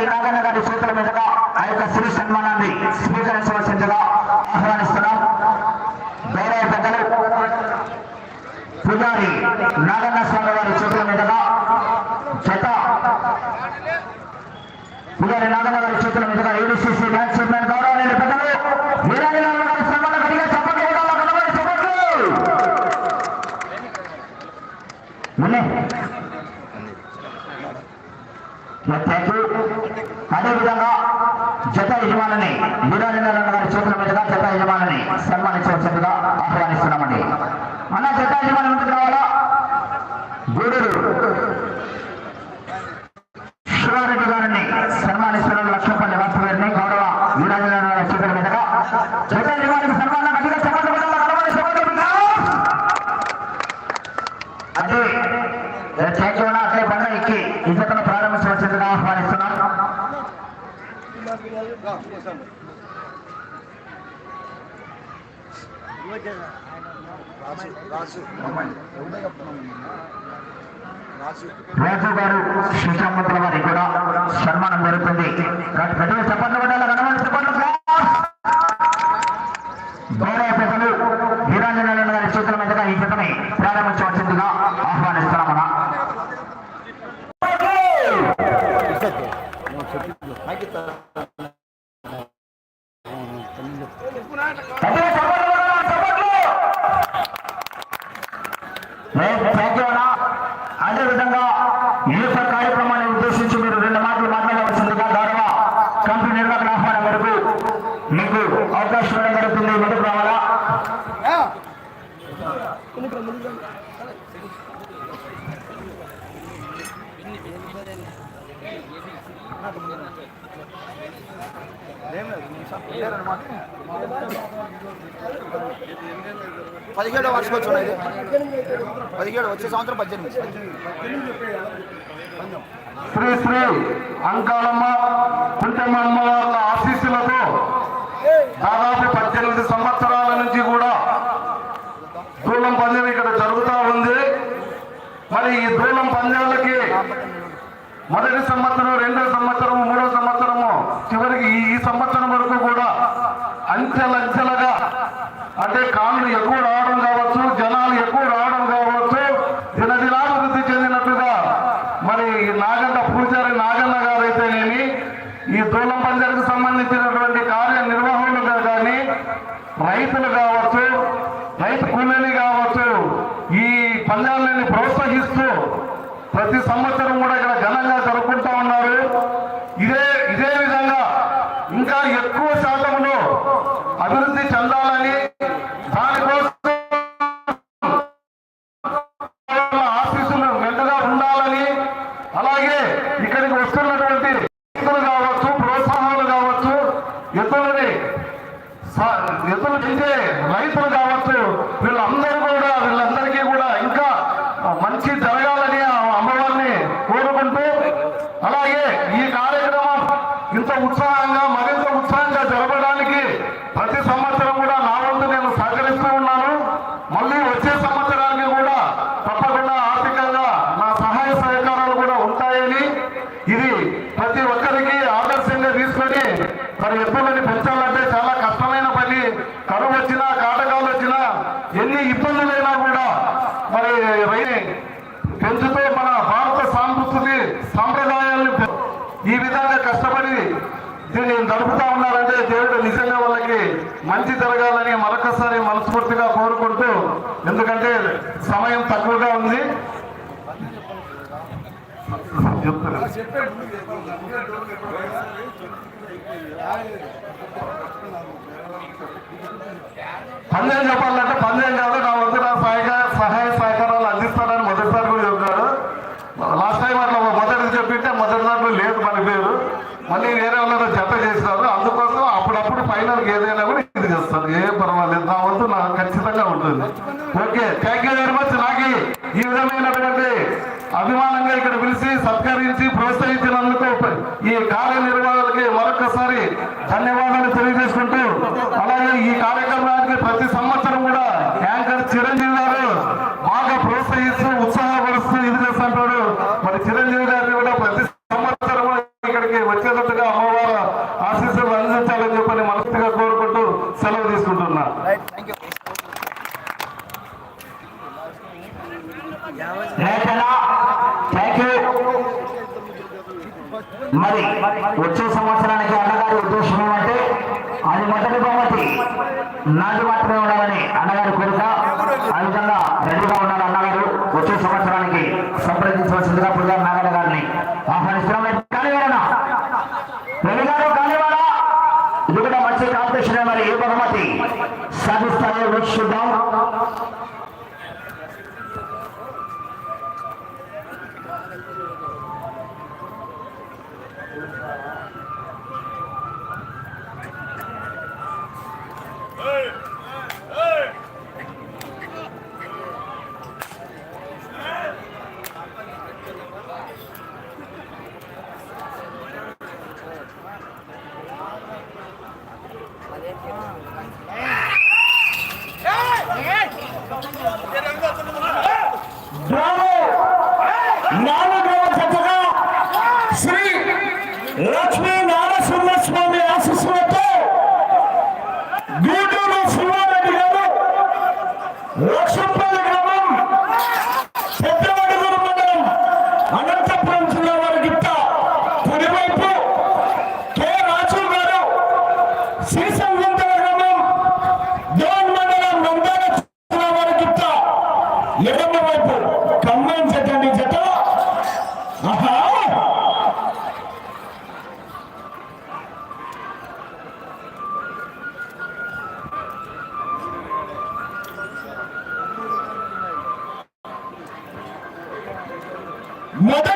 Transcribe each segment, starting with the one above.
శ్రీ నాగన్న గారి చేతుల మీదుగా ఆ యొక్క శ్రీ సన్మానాన్ని స్పీకర్ రాజు గారు శ్రీశామంతుల వారికి కూడా సన్మానం జరుగుతుంది. ప్రతి చప్పట్లు పడాలి ప్రజ్ఞాన అదేవిధంగా ఈ యొక్క కార్యక్రమాన్ని ఉద్దేశించి మీరు రెండు మాటలు మాట్లాడవలసిందిగా గౌరవ కంపెనీ నిర్వహణ ఆహ్వానం వరకు మీకు అవకాశం ఇవ్వడం జరుగుతుంది. మొదటి పదిహేడో వార్షికోత్సవం ఇది. పదిహేడు వచ్చే సంవత్సరం పద్దెనిమిది. దాదాపు పద్దెనిమిది సంవత్సరాల నుంచి కూడా దూలం పందెం ఇక్కడ జరుగుతూ ఉంది. మరి ఈ దూలం పందాలకి మొదటి సంవత్సరం రెండో సంవత్సరము మూడో సంవత్సరము చివరికి ఈ సంవత్సరం వరకు కూడా అంచెలంచెలగా అంటే కాళ్ళు ఎక్కువ పన్నెండు చెప్పాలంటే పన్నెండు కోరుకుంటున్నాను మరి వచ్చే సంవత్సరానికి అన్నగారి ఉద్దేశం ఏమంటే అది మొదటి బహుమతి. నాది మాత్రమే Ah, é. మొదటి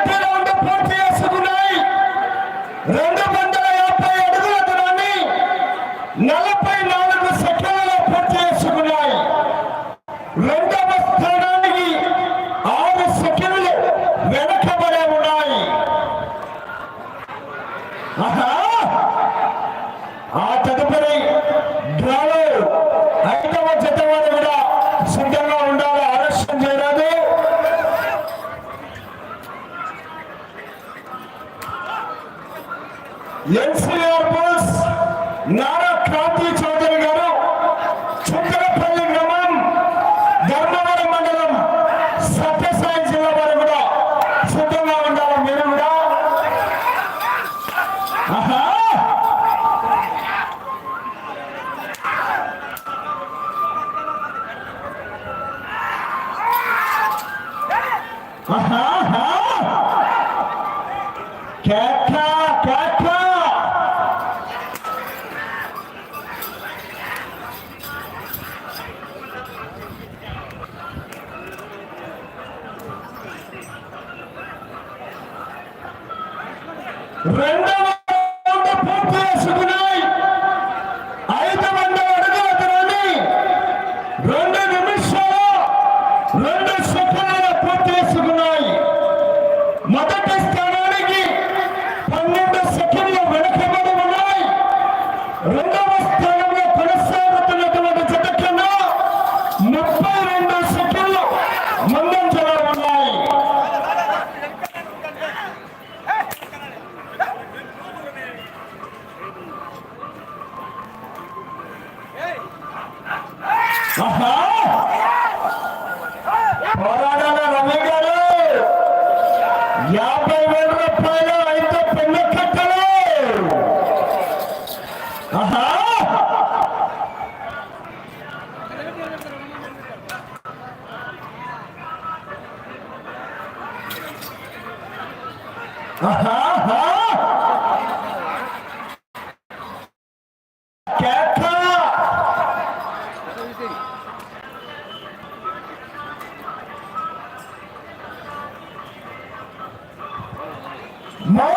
মা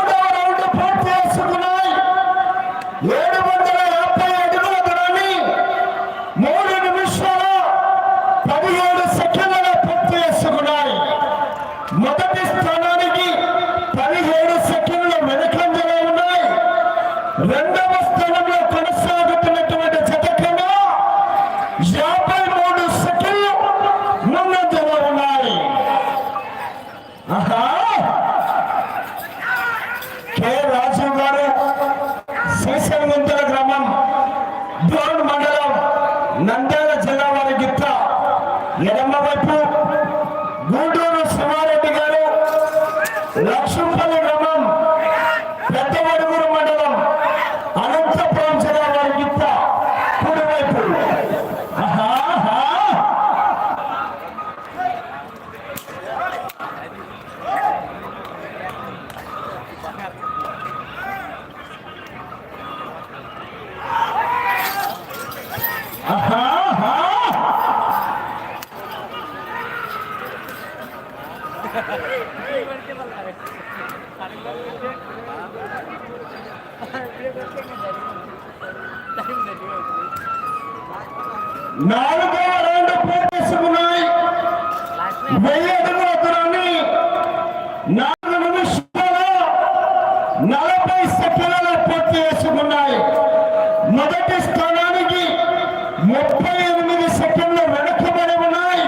ముప్పై ఎనిమిది సెకండ్లు వెనకబడి ఉన్నాయి.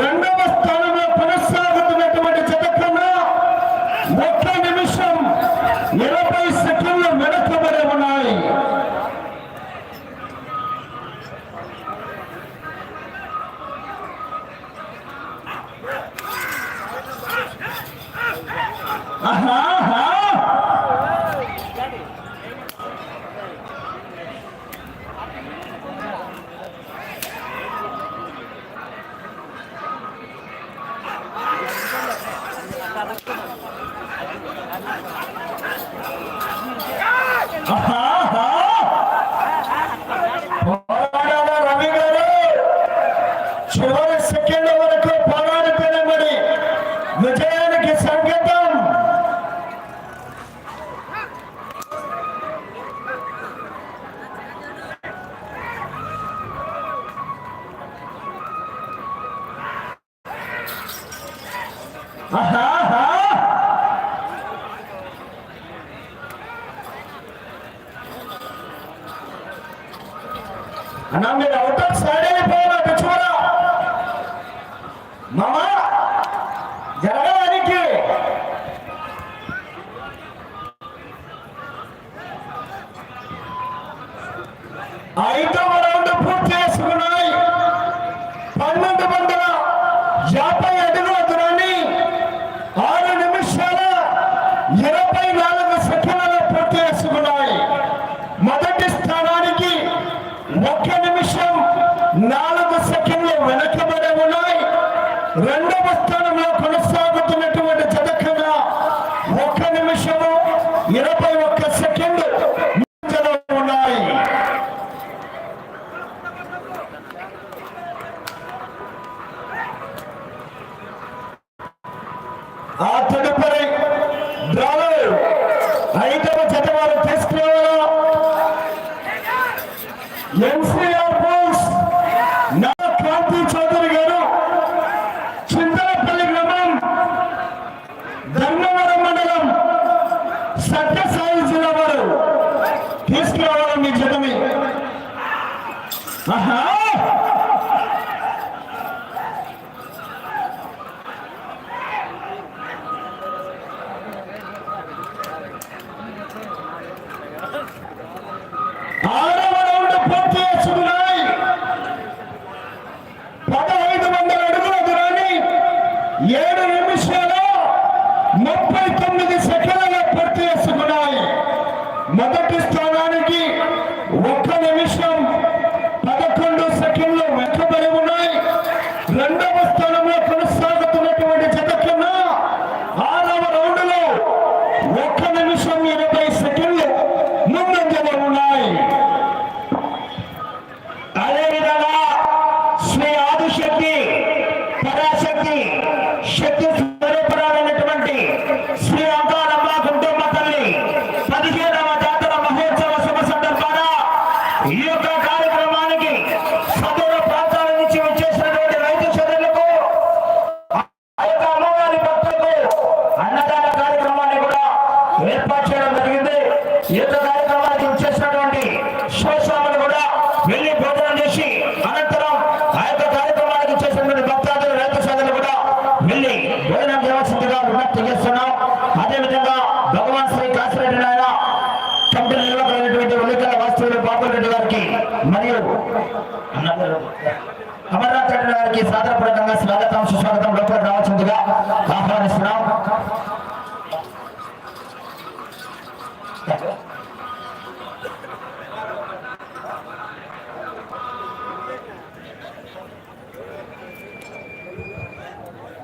రెండు ఒక్క నిమిషం నాలుగు సెకండ్లు వెనకబడి ఉన్నాయి. రెండవ స్థానంలో కొనసాగుతుంది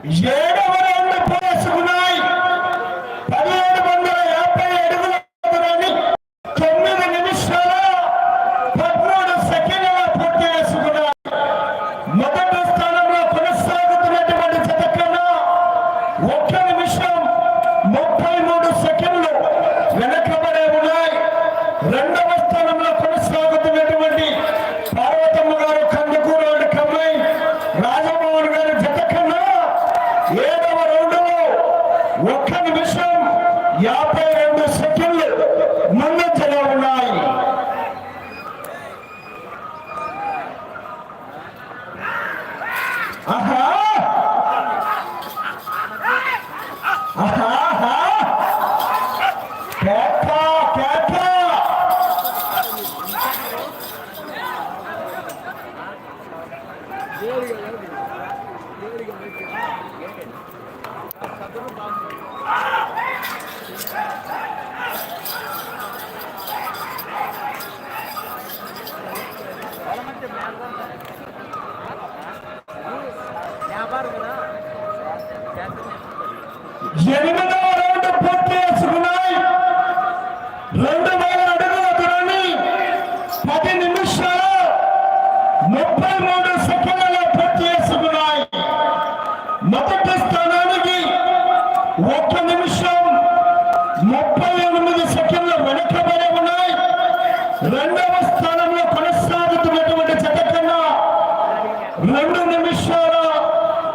ఏడవ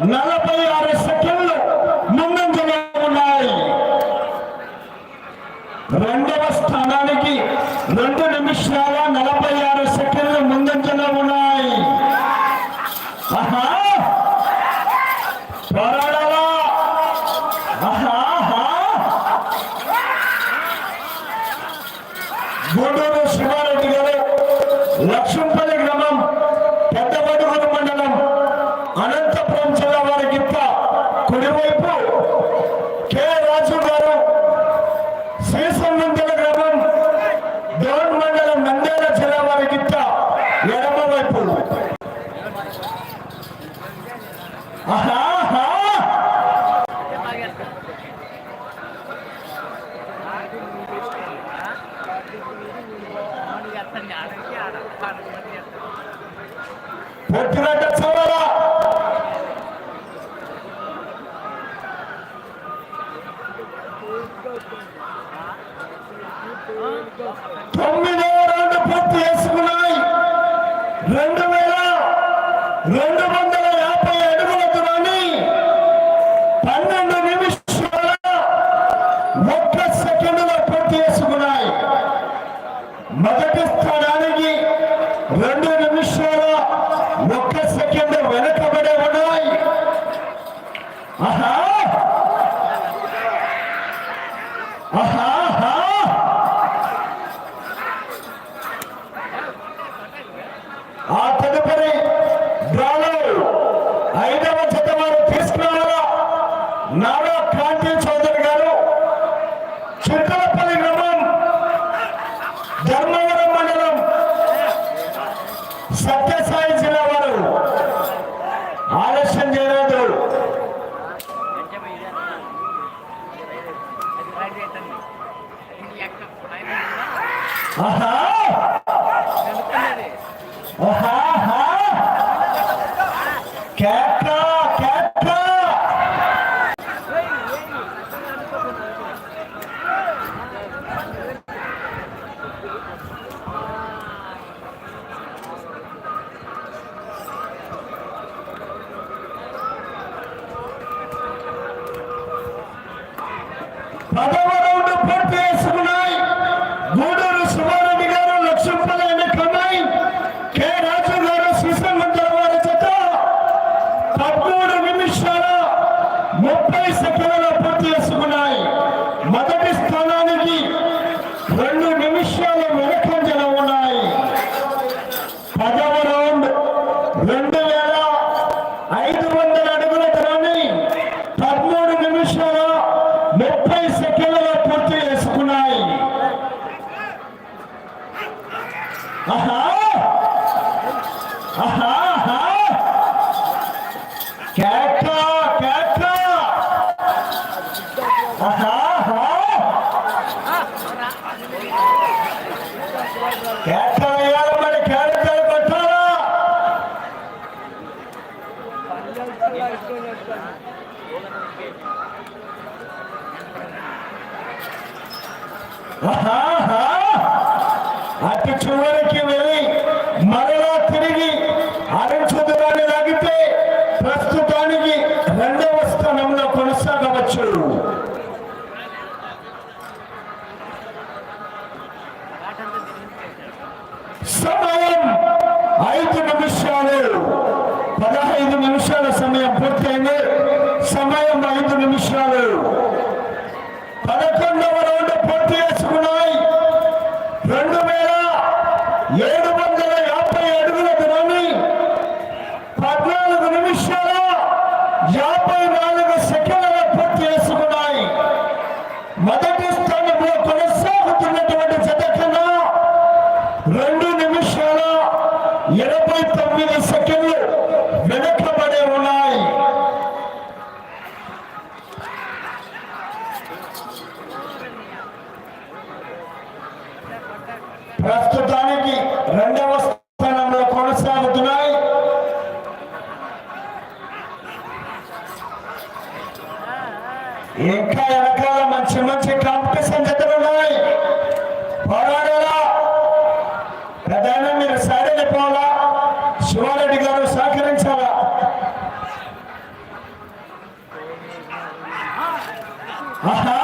না রাষ্ট্র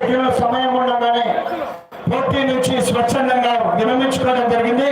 రోజులు సమయం ఉండగానే పోటీ నుంచి స్వచ్ఛందంగా విరమించుకోవడం జరిగింది.